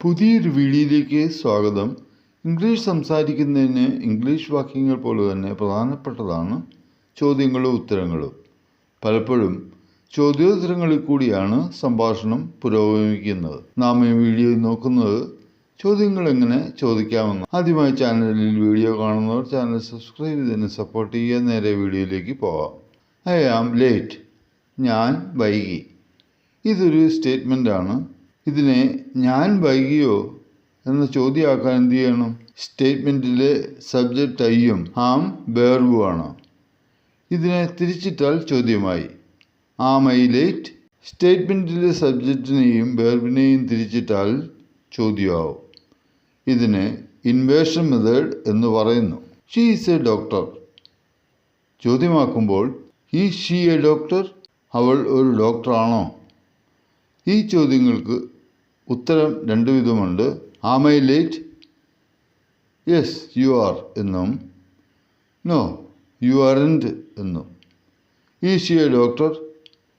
പുതിയൊരു വീഡിയോയിലേക്ക് സ്വാഗതം. ഇംഗ്ലീഷ് സംസാരിക്കുന്നതിന് ഇംഗ്ലീഷ് വാക്യങ്ങൾ പോലെ തന്നെ പ്രധാനപ്പെട്ടതാണ് ചോദ്യങ്ങളും ഉത്തരങ്ങളും. പലപ്പോഴും ചോദ്യോത്തരങ്ങളിൽ കൂടിയാണ് സംഭാഷണം പുരോഗമിക്കുന്നത്. നാം ഈ വീഡിയോയിൽ നോക്കുന്നത് ചോദ്യങ്ങൾ എങ്ങനെ ചോദിക്കാമെന്ന്. ആദ്യമായി ചാനലിൽ വീഡിയോ കാണുന്നവർ ചാനൽ സബ്സ്ക്രൈബ് ചെയ്തതിന് സപ്പോർട്ട് ചെയ്യുക. നേരെ വീഡിയോയിലേക്ക് പോകാം ഐ ആം ലേറ്റ് ഞാൻ വൈകി. ഇതൊരു സ്റ്റേറ്റ്മെന്റ് ആണ് ഇതിനെ ഞാൻ വൈകിയോ എന്ന ചോദ്യമാക്കാൻ എന്ത് ചെയ്യണം? സ്റ്റേറ്റ്മെന്റിലെ സബ്ജക്റ്റ് ഐയും ആം വേർവുമാണ് ഇതിനെ തിരിച്ചിട്ടാൽ ചോദ്യമായി. Am I late സ്റ്റേറ്റ്മെന്റിലെ സബ്ജക്റ്റിനെയും വേർബിനെയും തിരിച്ചിട്ടാൽ ചോദ്യമാവും. ഇതിന് ഇൻവേഷൻ മെത്തേഡ് എന്ന് പറയുന്നു. She is a doctor. ചോദ്യമാക്കുമ്പോൾ is she a doctor? അവൾ ഒരു ഡോക്ടറാണോ? ഈ ചോദ്യങ്ങൾക്ക് ഉത്തരം രണ്ട് വിധമുണ്ട്. Am late yes you are എന്നും. നോ യു ആർന്റ് എന്നും. Is she a doctor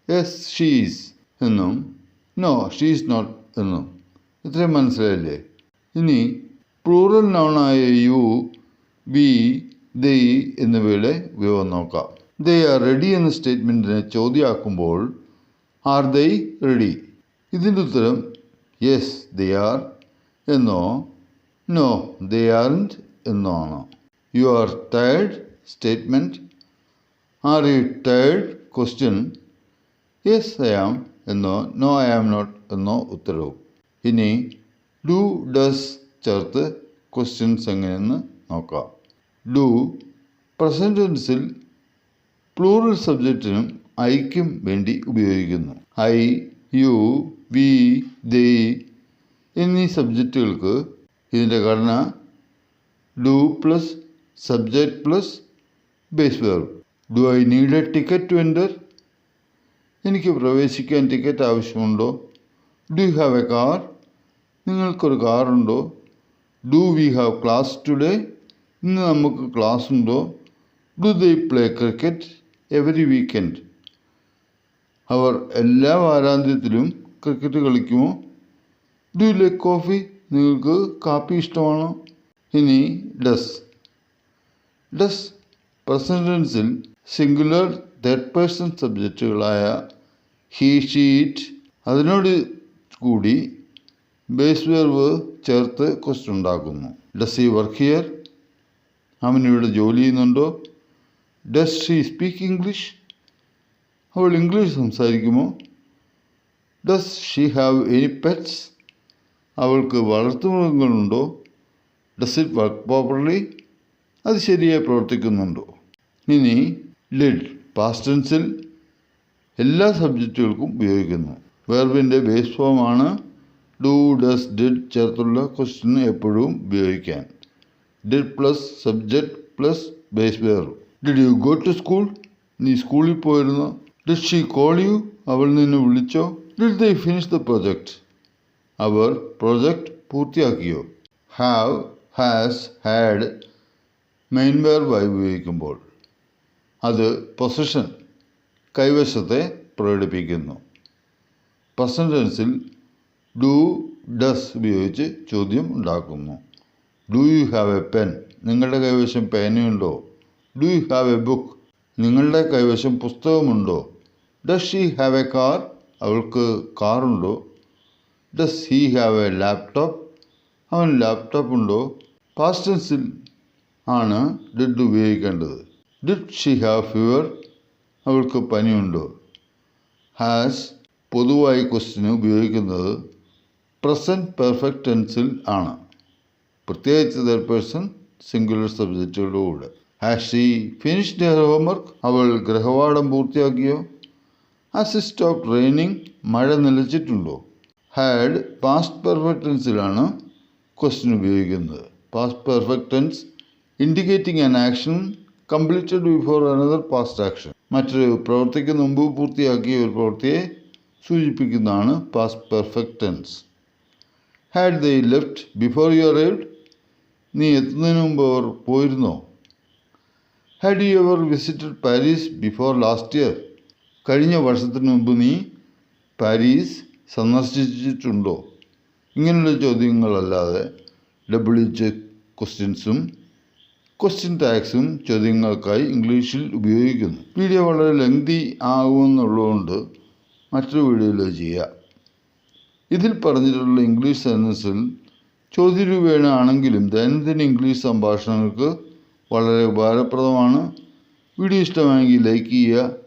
yes she's എന്നും. നോ ഷീസ് നോട്ട് എന്നും. ഇത്രയും മനസ്സിലായില്ലേ? ഇനി പ്ലൂറൽ നൗണായ യു വി ദൈ എന്നിവയുടെ ഉപയോഗം നോക്കാം. ദേ ആർ റെഡി എന്ന സ്റ്റേറ്റ്മെന്റിനെ ചോദ്യമാക്കുമ്പോൾ ആർ ദൈ റെഡി ഇതിന്റെ ഉത്തരം യെസ് ദേ ആർ എന്നോ? നോ ദേ ആർന്റ് എന്നോ ആണ് you are tired statement are you tired question yes I am എന്നോ? നോ ഐ ആം നോട്ട് എന്നോ ഉത്തരവും. ഇനി ഡു ഡസ് ചേർത്ത് ക്വസ്റ്റ്യൻസ് എങ്ങനെയെന്ന് നോക്കാം. ഡു പ്രസന്റ് ടെൻസിൽ പ്ലൂറൽ സബ്ജക്റ്റിനും ഐക്കും വേണ്ടി ഉപയോഗിക്കുന്നു. ഐ യു വി ദേ എന്നീ സബ്ജക്റ്റുകൾക്ക് ഇതിന്റെ ഘടന do plus subject plus base verb do I need a ticket to enter? എനിക്ക് പ്രവേശിക്കാൻ ടിക്കറ്റ് ആവശ്യമുണ്ടോ? Do you have a car? നിങ്ങൾക്കൊരു കാറുണ്ടോ? Do we have class today? ഇന്ന് നമുക്ക് ക്ലാസ് ഉണ്ടോ? Do they play cricket every weekend? അവർ എല്ലാ വാരാന്ത്യത്തിലും cricket കളിക്കുമോ ഡു ലൈക്ക് കോഫി നിങ്ങൾക്ക് കാപ്പി ഇഷ്ടമാണോ. ഇനി ഡസ്. ഡസ് പ്രസന്റൻസിൽ സിംഗുലർ തേർഡ് പേഴ്സൺ സബ്ജക്റ്റുകളായ ഹീ ഷീറ്റ് അതിനോട് കൂടി ബേസ് വെർവ് ചേർത്ത് ക്വസ്റ്റ്യൻ ഉണ്ടാക്കുന്നു. ഡസ് ഈ വർക്ക് ഹിയർ അവൻ ഇവിടെ ജോലി ചെയ്യുന്നുണ്ടോ? ഡസ് ഷീ സ്പീക്ക് ഇംഗ്ലീഷ് അവൾ English സംസാരിക്കുമോ? Does she have any pets അവൾക്ക് വളർത്തുമൃഗങ്ങളുണ്ടോ ഡസ് ഇറ്റ് വർക്ക് പ്രോപ്പർലി അത് ശരിയായി പ്രവർത്തിക്കുന്നുണ്ടോ? ഇനി ലിഡ് പാസ്റ്റൻസിൽ എല്ലാ സബ്ജക്റ്റുകൾക്കും ഉപയോഗിക്കുന്നു. വെർബിന്റെ ബേസ് ഫോമാണ് ഡു ഡസ് ഡിഡ് ചേർത്തുള്ള ക്വസ്റ്റ്യൻ എപ്പോഴും ഉപയോഗിക്കാൻ. Did plus subject plus base verb did you go to school നീ സ്കൂളിൽ പോയിരുന്നോ. ഡിഡ് ഷീ കോൾ യു അവൾ നിന്നെ വിളിച്ചോ? Did they finish the project our project പൂർത്തിയാക്കിയോ? ഹാവ് ഹാസ് ഹാഡ് മെയിൻ വെർബായി ഉപയോഗിക്കുമ്പോൾ അത് പൊസിഷൻ കൈവശത്തെ പ്രകടിപ്പിക്കുന്നു. പ്രസന്റ് ടെൻസിൽ ഡു ഡസ് ഉപയോഗിച്ച് ചോദ്യം ഉണ്ടാക്കുന്നു. Do you have a pen നിങ്ങളുടെ കൈവശം പേനയുണ്ടോ do you have a book നിങ്ങളുടെ കൈവശം പുസ്തകമുണ്ടോ? Does she have a car അവൾക്ക് കാറുണ്ടോ? Does he have a laptop അവൻ ലാപ്ടോപ്പ് ഉണ്ടോ? പാസ്റ്റൻസിൽ ആണ് ഡിഡ് ഉപയോഗിക്കേണ്ടത്. ഡിഡ് ഷി ഹാവ് ഫീവർ അവൾക്ക് പനിയുണ്ടോ? ഹാസ് പൊതുവായി ക്വസ്റ്റിന് ഉപയോഗിക്കുന്നത് പ്രസന്റ് പെർഫെക്റ്റ് ടെൻസിൽ ആണ്. പ്രത്യേകിച്ച് ദർ പേഴ്സൺ സിംഗുലർ സബ്ജക്റ്റുകളുടെ കൂടെ. ഹാസ് ഷീ ഫിനിഷ്ഡ് ഹോംവർക്ക് അവൾ ഗൃഹപാഠം പൂർത്തിയാക്കിയോ? ഹാസ് സ്റ്റോപ്പ് റെയിനിങ് മഴ നിലച്ചിട്ടുണ്ടോ? ഹാഡ് പാസ്റ്റ് പെർഫെക്റ്റ് ടെൻസിലാണ് ക്വസ്റ്റ്യൻ ഉപയോഗിക്കുന്നത്. Past perfect tense indicating an action completed before another past action മറ്റൊരു പ്രവൃത്തിക്ക് മുമ്പ് പൂർത്തിയാക്കിയ ഒരു പ്രവൃത്തിയെ സൂചിപ്പിക്കുന്നതാണ് past perfect tense had they left before you arrived നീ എത്തുന്നതിന് മുമ്പ് അവർ പോയിരുന്നോ? Had you ever visited Paris before last year കഴിഞ്ഞ വർഷത്തിന് മുമ്പ് നീ പാരീസ് സന്ദർശിച്ചിട്ടുണ്ടോ? ഇങ്ങനെയുള്ള ചോദ്യങ്ങളല്ലാതെ ഡബ്ല്യു ചെക്ക് ക്വസ്റ്റ്യൻസും ക്വസ്റ്റ്യൻ ടാക്സും ചോദ്യങ്ങൾക്കായി ഇംഗ്ലീഷിൽ ഉപയോഗിക്കുന്നു. വീഡിയോ വളരെ ലെങ്തി ആകുമെന്നുള്ളതുകൊണ്ട് മറ്റൊരു വീഡിയോയിൽ ചെയ്യാം. ഇതിൽ പറഞ്ഞിട്ടുള്ള ഇംഗ്ലീഷ് സെന്റൻസിൽ ചോദ്യരൂപേണ ആണെങ്കിലും ദൈനംദിന ഇംഗ്ലീഷ് സംഭാഷണങ്ങൾക്ക് വളരെ ഉപകാരപ്രദമാണ്. വീഡിയോ ഇഷ്ടമായെങ്കിൽ ലൈക്ക് ചെയ്യുക